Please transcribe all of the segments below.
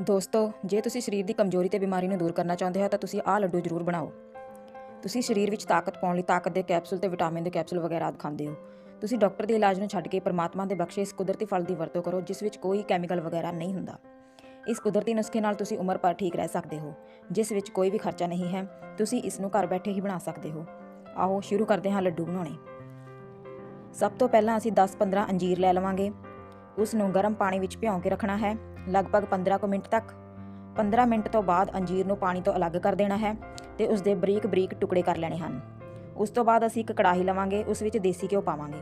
ਦੋਸਤੋ, ਜੇ ਤੁਸੀਂ ਸਰੀਰ ਦੀ ਕਮਜ਼ੋਰੀ ਤੇ ਬਿਮਾਰੀ ਨੂੰ ਦੂਰ ਕਰਨਾ ਚਾਹੁੰਦੇ ਹੋ, ਤਾਂ ਤੁਸੀਂ ਆਹ ਲੱਡੂ ਜ਼ਰੂਰ ਬਣਾਓ। ਤੁਸੀਂ ਸਰੀਰ ਵਿੱਚ ਤਾਕਤ ਪਾਉਣ ਲਈ ਤਾਕਤ ਦੇ ਕੈਪਸੂਲ ਤੇ ਵਿਟਾਮਿਨ ਦੇ ਕੈਪਸੂਲ ਵਗੈਰਾ ਆਦਿ ਖਾਂਦੇ ਹੋ। ਤੁਸੀਂ ਡਾਕਟਰ ਦੇ ਇਲਾਜ ਨੂੰ ਛੱਡ ਕੇ ਪਰਮਾਤਮਾ ਦੇ ਬਖਸ਼ੇ ਇਸ ਕੁਦਰਤੀ ਫਲ ਦੀ ਵਰਤੋਂ ਕਰੋ, ਜਿਸ ਵਿੱਚ ਕੋਈ ਕੈਮੀਕਲ ਵਗੈਰਾ ਨਹੀਂ ਹੁੰਦਾ। ਇਸ ਕੁਦਰਤੀ ਨੁਸਖੇ ਨਾਲ ਤੁਸੀਂ ਉਮਰ ਭਰ ਠੀਕ ਰਹਿ ਸਕਦੇ ਹੋ, ਜਿਸ ਵਿੱਚ ਕੋਈ ਵੀ ਖਰਚਾ ਨਹੀਂ ਹੈ, ਤੁਸੀਂ ਇਸ ਨੂੰ ਘਰ ਬੈਠੇ ਹੀ ਬਣਾ ਸਕਦੇ ਹੋ। ਆਓ, ਸ਼ੁਰੂ ਕਰਦੇ ਹਾਂ ਲੱਡੂ ਬਣਾਉਣੇ। ਸਭ ਤੋਂ ਪਹਿਲਾਂ ਅਸੀਂ 10-15 ਅੰਜੀਰ ਲੈ ਲਵਾਂਗੇ। ਉਸ ਨੂੰ ਗਰਮ ਪਾਣੀ ਵਿੱਚ ਭਿਉਂ ਕੇ ਰੱਖਣਾ ਹੈ, ਲਗਭਗ 15 ਕੁ ਮਿੰਟ ਤੱਕ। 15 ਮਿੰਟ ਤੋਂ ਬਾਅਦ ਅੰਜੀਰ ਨੂੰ ਪਾਣੀ ਤੋਂ ਅਲੱਗ ਕਰ ਦੇਣਾ ਹੈ ਤੇ ਉਸ ਦੇ ਬਰੀਕ-ਬਰੀਕ ਟੁਕੜੇ ਕਰ ਲੈਣੇ ਹਨ। ਉਸ ਤੋਂ ਬਾਅਦ ਅਸੀਂ ਇੱਕ ਕੜਾਹੀ ਲਵਾਂਗੇ, ਉਸ ਵਿੱਚ ਦੇਸੀ ਘਿਓ ਪਾਵਾਂਗੇ।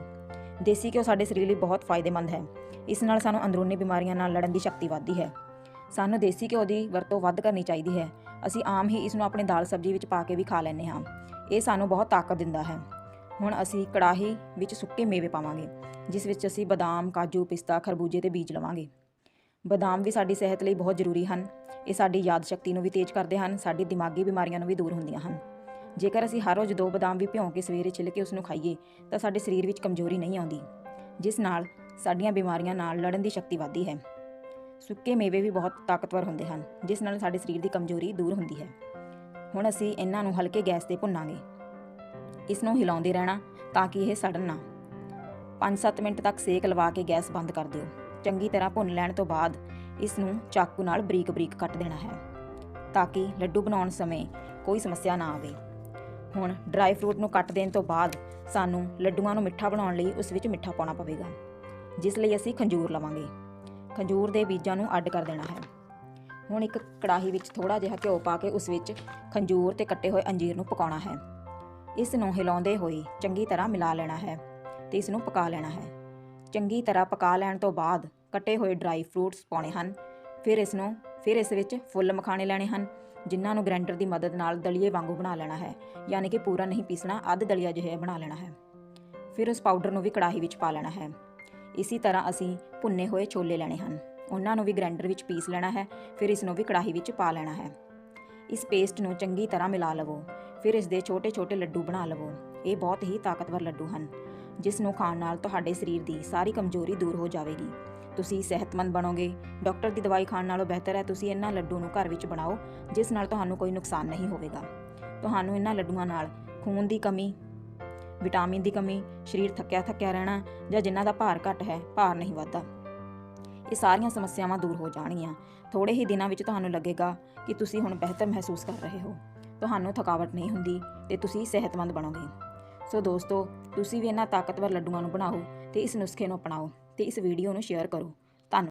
ਦੇਸੀ ਘਿਓ ਸਾਡੇ ਸਰੀਰ ਲਈ ਬਹੁਤ ਫਾਇਦੇਮੰਦ ਹੈ। ਇਸ ਨਾਲ ਸਾਨੂੰ ਅੰਦਰੂਨੀ ਬਿਮਾਰੀਆਂ ਨਾਲ ਲੜਨ ਦੀ ਸ਼ਕਤੀ ਵੱਧਦੀ ਹੈ। ਸਾਨੂੰ ਦੇਸੀ ਘਿਓ ਦੀ ਵਰਤੋਂ ਵੱਧ ਕਰਨੀ ਚਾਹੀਦੀ ਹੈ। ਅਸੀਂ ਆਮ ਹੀ ਇਸ ਨੂੰ ਆਪਣੀ ਦਾਲ ਸਬਜ਼ੀ ਵਿੱਚ ਪਾ ਕੇ ਵੀ ਖਾ ਲੈਂਦੇ ਹਾਂ। ਇਹ ਸਾਨੂੰ ਬਹੁਤ ਤਾਕਤ ਦਿੰਦਾ ਹੈ। ਹੁਣ ਅਸੀਂ ਕੜਾਹੀ ਵਿੱਚ ਸੁੱਕੇ ਮੇਵੇ ਪਾਵਾਂਗੇ, ਜਿਸ ਵਿੱਚ ਅਸੀਂ ਬਦਾਮ, ਕਾਜੂ, ਪਿਸਤਾ, ਖਰਬੂਜੇ ਤੇ ਬੀਜ ਲਵਾਂਗੇ। ਬਦਾਮ ਵੀ ਸਾਡੀ ਸਿਹਤ ਲਈ ਬਹੁਤ ਜ਼ਰੂਰੀ ਹਨ। ਇਹ ਸਾਡੀ ਯਾਦ ਸ਼ਕਤੀ ਨੂੰ ਵੀ ਤੇਜ਼ ਕਰਦੇ ਹਨ, ਸਾਡੀ ਦਿਮਾਗੀ ਬਿਮਾਰੀਆਂ ਨੂੰ ਵੀ ਦੂਰ ਹੁੰਦੀਆਂ ਹਨ। ਜੇਕਰ ਅਸੀਂ ਹਰ ਰੋਜ਼ ਦੋ ਬਦਾਮ ਵੀ ਭਿਉਂ ਕੇ ਸਵੇਰੇ ਛਿੱਲ ਕੇ ਉਸ ਨੂੰ ਖਾਈਏ, ਤਾਂ ਸਾਡੇ ਸਰੀਰ ਵਿੱਚ ਕਮਜ਼ੋਰੀ ਨਹੀਂ ਆਉਂਦੀ, ਜਿਸ ਨਾਲ ਸਾਡੀਆਂ ਬਿਮਾਰੀਆਂ ਨਾਲ ਲੜਨ ਦੀ ਸ਼ਕਤੀ ਵੱਧਦੀ ਹੈ। ਸੁੱਕੇ ਮੇਵੇ ਵੀ ਬਹੁਤ ਤਾਕਤਵਰ ਹੁੰਦੇ ਹਨ, ਜਿਸ ਨਾਲ ਸਾਡੇ ਸਰੀਰ ਦੀ ਕਮਜ਼ੋਰੀ ਦੂਰ ਹੁੰਦੀ ਹੈ। ਹੁਣ ਅਸੀਂ ਇਹਨਾਂ ਨੂੰ ਹਲਕੇ ਗੈਸ ਤੇ ਭੁੰਨਾਂਗੇ। ਇਸ ਨੂੰ ਹਿਲਾਉਂਦੇ ਰਹਿਣਾ ਤਾਂ ਕਿ ਇਹ ਸੜਨ ਨਾ। 5-7 ਮਿੰਟ ਤੱਕ ਸੇਕ ਲਵਾ ਕੇ ਗੈਸ ਬੰਦ ਕਰ ਦਿਓ। ਚੰਗੀ ਤਰ੍ਹਾਂ ਭੁੰਨ ਲੈਣ ਤੋਂ ਬਾਅਦ ਇਸ ਨੂੰ ਚਾਕੂ ਨਾਲ ਬਰੀਕ-ਬਰੀਕ ਕੱਟ ਦੇਣਾ ਹੈ, ਤਾਂ ਕਿ ਲੱਡੂ ਬਣਾਉਣ ਸਮੇਂ ਕੋਈ ਸਮੱਸਿਆ ਨਾ ਆਵੇ। ਹੁਣ ਡਰਾਈ ਫਰੂਟ ਨੂੰ ਕੱਟ ਦੇਣ ਤੋਂ ਬਾਅਦ ਸਾਨੂੰ ਲੱਡੂਆਂ ਨੂੰ ਮਿੱਠਾ ਬਣਾਉਣ ਲਈ ਉਸ ਵਿੱਚ ਮਿੱਠਾ ਪਾਉਣਾ ਪਵੇਗਾ, ਜਿਸ ਲਈ ਅਸੀਂ ਖੰਜੂਰ ਲਵਾਂਗੇ। ਖੰਜੂਰ ਦੇ ਬੀਜਾਂ ਨੂੰ ਅੱਡ ਕਰ ਦੇਣਾ ਹੈ। ਹੁਣ ਇੱਕ ਕੜਾਹੀ ਵਿੱਚ ਥੋੜਾ ਜਿਹਾ ਘਿਓ ਪਾ ਕੇ ਉਸ ਵਿੱਚ ਖੰਜੂਰ ਤੇ ਕੱਟੇ ਹੋਏ ਅੰਜੀਰ ਨੂੰ ਪਕਾਉਣਾ ਹੈ। ਇਸ ਨੂੰ ਹਿਲਾਉਂਦੇ ਹੋਏ ਚੰਗੀ ਤਰ੍ਹਾਂ ਮਿਲਾ ਲੈਣਾ ਹੈ ਤੇ ਇਸ ਨੂੰ ਪਕਾ ਲੈਣਾ ਹੈ। ਚੰਗੀ ਤਰ੍ਹਾਂ ਪਕਾ ਲੈਣ ਤੋਂ ਬਾਅਦ ਕੱਟੇ ਹੋਏ ਡਰਾਈ ਫਰੂਟਸ ਪਾਉਣੇ ਹਨ। ਫਿਰ ਇਸ ਨੂੰ, ਫਿਰ ਇਸ ਵਿੱਚ ਫੁੱਲ ਮਖਾਣੇ ਲੈਣੇ ਹਨ, ਜਿਨ੍ਹਾਂ ਨੂੰ ਗ੍ਰੈਂਡਰ ਦੀ ਮਦਦ ਨਾਲ ਦਲੀਏ ਵਾਂਗੂ ਬਣਾ ਲੈਣਾ ਹੈ, ਯਾਨੀ ਕਿ ਪੂਰਾ ਨਹੀਂ ਪੀਸਣਾ, ਅੱਧ ਦਲੀਆ ਜਿਹਾ ਬਣਾ ਲੈਣਾ ਹੈ। ਫਿਰ ਉਸ ਪਾਊਡਰ ਨੂੰ ਵੀ ਕੜਾਹੀ ਵਿੱਚ ਪਾ ਲੈਣਾ ਹੈ। ਇਸੇ ਤਰ੍ਹਾਂ ਅਸੀਂ ਭੁੰਨੇ ਹੋਏ ਛੋਲੇ ਲੈਣੇ ਹਨ। ਉਹਨਾਂ ਨੂੰ ਵੀ ਗ੍ਰੈਂਡਰ ਵਿੱਚ ਪੀਸ ਲੈਣਾ ਹੈ, ਫਿਰ ਇਸ ਨੂੰ ਵੀ ਕੜਾਹੀ ਵਿੱਚ ਪਾ ਲੈਣਾ ਹੈ। ਇਸ ਪੇਸਟ ਨੂੰ ਚੰਗੀ ਤਰ੍ਹਾਂ ਮਿਲਾ ਲਵੋ। ਫਿਰ ਇਸ ਦੇ ਛੋਟੇ-ਛੋਟੇ ਲੱਡੂ ਬਣਾ ਲਵੋ। ਇਹ ਬਹੁਤ ਹੀ ਤਾਕਤਵਰ ਲੱਡੂ ਹਨ, ਜਿਸ ਨੂੰ ਖਾਣ ਨਾਲ ਤੁਹਾਡੇ ਸਰੀਰ ਦੀ ਸਾਰੀ ਕਮਜ਼ੋਰੀ ਦੂਰ ਹੋ ਜਾਵੇਗੀ। ਤੁਸੀਂ ਸਿਹਤਮੰਦ ਬਣੋਗੇ। ਡਾਕਟਰ ਦੀ ਦਵਾਈ ਖਾਣ ਨਾਲੋਂ ਬਿਹਤਰ ਹੈ ਤੁਸੀਂ ਇਹਨਾਂ ਲੱਡੂ ਨੂੰ ਘਰ ਵਿੱਚ ਬਣਾਓ, ਜਿਸ ਨਾਲ ਤੁਹਾਨੂੰ ਕੋਈ ਨੁਕਸਾਨ ਨਹੀਂ ਹੋਵੇਗਾ। ਤੁਹਾਨੂੰ ਇਹਨਾਂ ਲੱਡੂਆਂ ਨਾਲ ਖੂਨ ਦੀ ਕਮੀ, ਵਿਟਾਮਿਨ ਦੀ ਕਮੀ, ਸਰੀਰ ਥੱਕਿਆ ਥੱਕਿਆ ਰਹਿਣਾ ਜਾਂ ਜਿਨ੍ਹਾਂ ਦਾ ਭਾਰ ਘੱਟ ਹੈ, ਭਾਰ ਨਹੀਂ ਵੱਧਦਾ। ਇਹ ਸਾਰੀਆਂ ਸਮੱਸਿਆਵਾਂ ਦੂਰ ਹੋ ਜਾਣਗੀਆਂ। ਥੋੜੇ ਹੀ ਦਿਨਾਂ ਵਿੱਚ ਤੁਹਾਨੂੰ ਲੱਗੇਗਾ ਕਿ ਤੁਸੀਂ ਹੁਣ ਬਿਹਤਰ ਮਹਿਸੂਸ ਕਰ ਰਹੇ ਹੋ। ਤੁਹਾਨੂੰ ਥਕਾਵਟ ਨਹੀਂ ਹੁੰਦੀ ਤੇ ਤੁਸੀਂ ਸਿਹਤਮੰਦ ਬਣੋਗੇ। ਸੋ ਦੋਸਤੋ, ਤੁਸੀਂ ਵੀ ਇਹਨਾਂ ਤਾਕਤਵਰ ਲੱਡੂਆਂ ਨੂੰ ਬਣਾਓ ਤੇ ਇਸ ਨੁਸਖੇ ਨੂੰ ਅਪਣਾਓ ਤੇ ਇਸ ਵੀਡੀਓ ਨੂੰ ਸ਼ੇਅਰ ਕਰੋ।